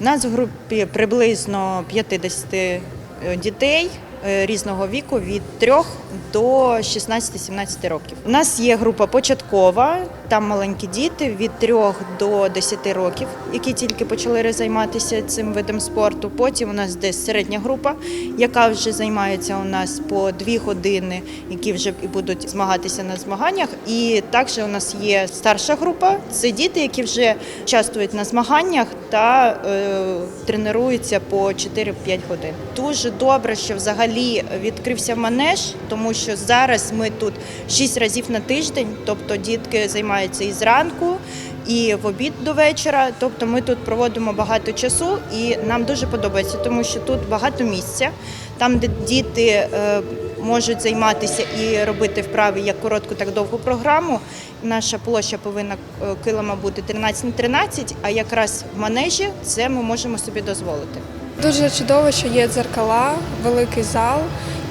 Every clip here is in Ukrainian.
Нас в групі приблизно 50 е, дітей е, різного віку від 3 до 16-17 років. У нас є група початкова, там маленькі діти від 3 до 10 років, які тільки почали займатися цим видом спорту. Потім у нас десь середня група, яка вже займається у нас по 2 години, які вже будуть змагатися на змаганнях. І також у нас є старша група, це діти, які вже участвують на змаганнях та е, тренуються по 4-5 годин. Дуже добре, що взагалі відкрився манеж, тому що зараз ми тут 6 разів на тиждень, тобто дітки займаються і зранку. І в обід до вечора, тобто ми тут проводимо багато часу, і нам дуже подобається, тому що тут багато місця, там, де діти е, можуть займатися і робити вправи як коротку, так довгу програму. Наша площа повинна е, килима бути 13 на 13, а якраз в манежі це ми можемо собі дозволити. Дуже чудово, що є дзеркала, великий зал.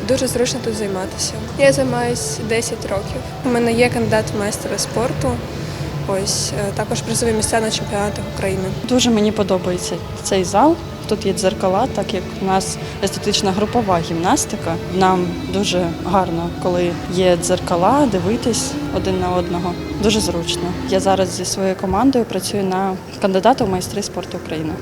Дуже зручно тут займатися. Я займаюся 10 років. У мене є кандидат в майстера спорту. Ось е, також призові місця на чемпіонатах України. Дуже мені подобається цей зал. Тут є дзеркала, так як у нас естетична групова гімнастика. Нам дуже гарно, коли є дзеркала, дивитись один на одного. Дуже зручно. Я зараз зі своєю командою працюю на кандидата в майстри спорту України.